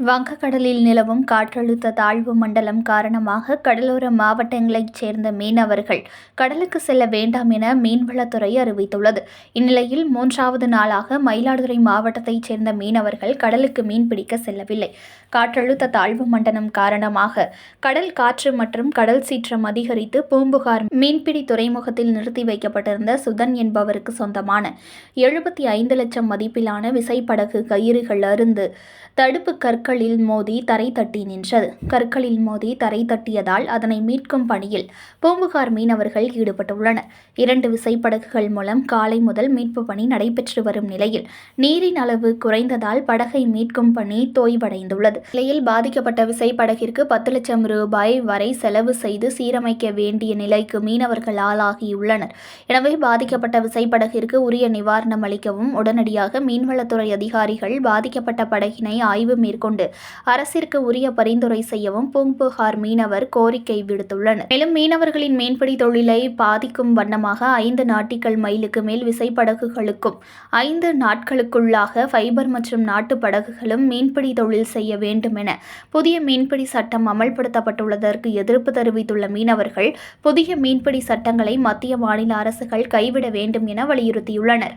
வங்கக்கடலில் நிலவும் காற்றழுத்த தாழ்வு மண்டலம் காரணமாக கடலோர மாவட்டங்களைச் சேர்ந்த மீனவர்கள் கடலுக்கு செல்ல வேண்டாம் என மீன்வளத்துறை அறிவித்துள்ளது. இந்நிலையில் மூன்றாவது நாளாக மயிலாடுதுறை மாவட்டத்தைச் சேர்ந்த மீனவர்கள் கடலுக்கு மீன்பிடிக்க செல்லவில்லை. காற்றழுத்த தாழ்வு மண்டலம் காரணமாக கடல் காற்று மற்றும் கடல் சீற்றம் அதிகரித்து பூம்புகார் மீன்பிடி துறைமுகத்தில் நிறுத்தி வைக்கப்பட்டிருந்த சுதன் என்பவருக்கு சொந்தமான எழுபத்தி ஐந்து லட்சம் மதிப்பிலான விசைப்படகு கயிறுகள் அருந்து தடுப்பு கற்க கற்களில் மோதி தரை தட்டி நின்றது. கற்களில் மோதி தரை தட்டியதால் அதனை மீட்கும் பணியில் பூம்புகார் மீனவர்கள் ஈடுபட்டுள்ளனர். இரண்டு விசைப்படகுகள் மூலம் காலை முதல் மீட்பு பணி நடைபெற்று வரும் நிலையில் நீரின் அளவு குறைந்ததால் படகை மீட்கும் பணி தோய்வடைந்துள்ளது. நிலையில் பாதிக்கப்பட்ட விசைப்படகிற்கு பத்து லட்சம் ரூபாய் வரை செலவு செய்து சீரமைக்க வேண்டிய நிலைக்கு மீனவர்கள் ஆளாகியுள்ளனர். எனவே பாதிக்கப்பட்ட விசைப்படகிற்கு உரிய நிவாரணம் அளிக்கவும் உடனடியாக மீன்வளத்துறை அதிகாரிகள் பாதிக்கப்பட்ட படகினை ஆய்வு மேற்கொண்டு அரசிற்கு உரிய பரிந்துரை செய்யவும் பூம்புகார் மீனவர் கோரிக்கை விடுத்துள்ளனர். மேலும் மீனவர்களின் மீன்பிடி தொழிலை பாதிக்கும் வண்ணமாக ஐந்து நாட்டிகள் மைலுக்கு மேல் விசைப்படகுகளுக்கும் ஐந்து நாட்களுக்குள்ளாக ஃபைபர் மற்றும் நாட்டு படகுகளும் மீன்பிடி தொழில் செய்ய வேண்டும் என புதிய மீன்பிடி சட்டம் அமல்படுத்தப்பட்டுள்ளதற்கு எதிர்ப்பு தெரிவித்துள்ள மீனவர்கள் புதிய மீன்பிடி சட்டங்களை மத்திய மாநில அரசுகள் கைவிட வேண்டும் என வலியுறுத்தியுள்ளனர்.